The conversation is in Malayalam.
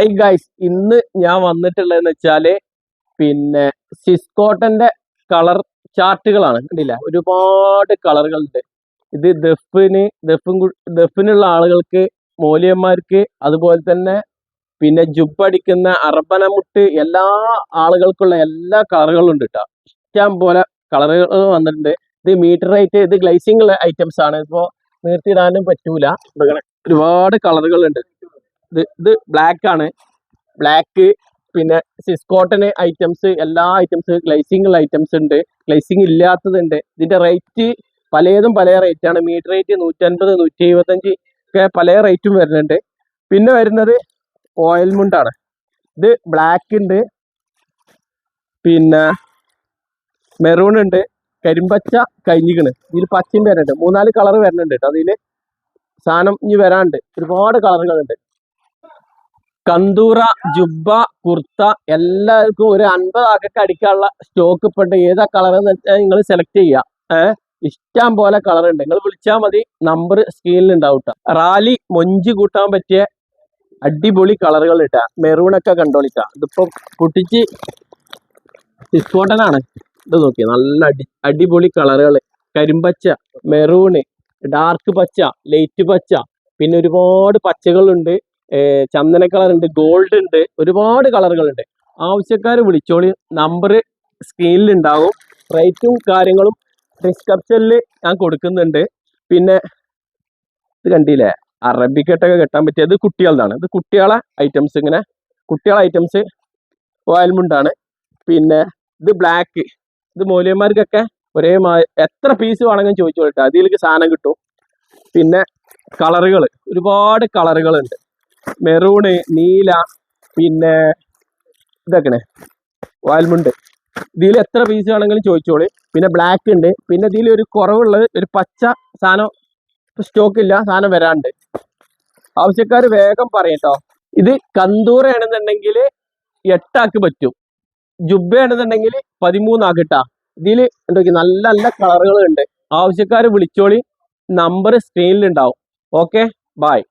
ഐ ഗൈസ് ഇന്ന് ഞാൻ വന്നിട്ടുള്ളതെന്ന് വെച്ചാൽ പിന്നെ സിസ്കോട്ടന്റെ കളർ ചാർട്ടുകളാണ് കണ്ടില്ല? ഒരുപാട് കളറുകളുണ്ട്. ഇത് ദഫിന് ദഫും ദഫിനുള്ള ആളുകൾക്ക് മൂല്യന്മാർക്ക് അതുപോലെ തന്നെ പിന്നെ ജുബടിക്കുന്ന അർബനമുട്ട് എല്ലാ ആളുകൾക്കുള്ള എല്ലാ കളറുകളും ഉണ്ട് കേട്ടോ ഇഷ്ടം പോലെ കളറുകൾ വന്നിട്ടുണ്ട്. ഇത് മീറ്റർ റേറ്റ് ഇത് ഗ്ലൈസിംഗ് ഐറ്റംസ് ആണ് ഇപ്പോൾ നിർത്തിയിടാനും പറ്റൂല. ഒരുപാട് കളറുകൾ ഉണ്ട് ഇത് ഇത് ബ്ലാക്ക് ആണ്. ബ്ലാക്ക് പിന്നെ സിസ്കോട്ടന് ഐറ്റംസ് എല്ലാ ഐറ്റംസ് ഗ്ലൈസിംഗ് ഐറ്റംസ് ഉണ്ട്. ഗ്ലൈസിംഗ് ഇല്ലാത്തതുണ്ട്. ഇതിന്റെ റേറ്റ് പലതും പല റേറ്റ് ആണ്. മീറ്റർ റേറ്റ് നൂറ്റൻപത് നൂറ്റി എഴുപത്തഞ്ച് ഒക്കെ പല റേറ്റും വരുന്നുണ്ട്. പിന്നെ വരുന്നത് ഓയിൽ മുണ്ടാണ് ഇത് ബ്ലാക്ക് ഉണ്ട് പിന്നെ മെറൂൺ ഉണ്ട് കരിമ്പച്ച കഴിഞ്ഞിക്കണ്. ഇതിൽ പച്ചയും വരുന്നുണ്ട്. മൂന്നാൽ കളർ വരുന്നുണ്ട് കേട്ടോ അതിൽ സാധനം ഇനി വരാനുണ്ട് ഒരുപാട് കളറുകളുണ്ട് കന്തൂറ ജുബ്ബ കുർത്ത എല്ലാവർക്കും ഒരു അൻപത് ആക്കൊക്കെ അടിക്കാനുള്ള സ്റ്റോക്ക് ഇപ്പോൾ ഏതാ കളർ എന്ന് വെച്ചാൽ നിങ്ങൾ സെലക്ട് ചെയ്യുക. ഏഹ് ഇഷ്ടം പോലെ കളർ ഉണ്ട്. നിങ്ങൾ വിളിച്ചാൽ മതി. നമ്പർ സ്ക്രീനിൽ ഉണ്ടാവും. റാലി മൊഞ്ച് കൂട്ടാൻ പറ്റിയ അടിപൊളി കളറുകൾ ഇട്ടാ. മെറൂൺ ഒക്കെ കണ്ടോളിട്ടാ. ഇതിപ്പോ പൊട്ടിച്ച് ഡിസ്കോട്ടനാണ് ഇത് നോക്കിയത് നല്ല അടി അടിപൊളി കളറുകൾ കരിമ്പച്ച മെറൂണ് ഡാർക്ക് പച്ച ലൈറ്റ് പച്ച. പിന്നെ ഒരുപാട് പച്ചകളുണ്ട്. ചന്ദന കളർ ഉണ്ട് ഗോൾഡ് ഉണ്ട് ഒരുപാട് കളറുകളുണ്ട് ആവശ്യക്കാർ വിളിച്ചോളി നമ്പർ സ്ക്രീനിൽ ഉണ്ടാവും റേറ്റും കാര്യങ്ങളും ഡിസ്ക്രിപ്ഷനിൽ ഞാൻ കൊടുക്കുന്നുണ്ട്. പിന്നെ ഇത് കണ്ടില്ലേ? അറബിക്കട്ടൊക്കെ കെട്ടാൻ പറ്റിയ ഇത് കുട്ടികളുടെ ഇത് കുട്ടികളെ ഐറ്റംസ് ഇങ്ങനെ കുട്ടികളെ ഐറ്റംസ് ഓയിൽമുണ്ടാണ് പിന്നെ ഇത് ബ്ലാക്ക് ഇത് മൂല്യന്മാർക്കൊക്കെ ഒരേ എത്ര പീസ് വേണമെങ്കിലും ചോദിച്ചു ചോദിച്ചോളട്ടെ അതിലേക്ക് സാധനം കിട്ടും. പിന്നെ കളറുകൾ ഒരുപാട് കളറുകളുണ്ട് മെറൂണ് നീല പിന്നെ ഇതൊക്കെ വാൽമുണ്ട്. ഇതിൽ എത്ര പീസ് വേണമെങ്കിലും ചോദിച്ചോളി. പിന്നെ ബ്ലാക്ക് ഉണ്ട്. പിന്നെ ഇതിൽ ഒരു കുറവുള്ളത് ഒരു പച്ച സാധനം സ്റ്റോക്ക് ഇല്ല സാധനം വരാണ്ട്. ആവശ്യക്കാർ വേഗം പറയട്ടോ ഇത് കന്തൂറയാണെന്നുണ്ടെങ്കിൽ എട്ടാക്ക് പറ്റും. ജുബയാണെന്നുണ്ടെങ്കിൽ പതിമൂന്നാക്കിട്ടാ ഇതിൽ എന്തൊക്കെ നല്ല നല്ല കളറുകളുണ്ട് ആവശ്യക്കാർ വിളിച്ചോളി. നമ്പർ സ്ക്രീനിൽ ഉണ്ടാവും ഓക്കെ ബായ്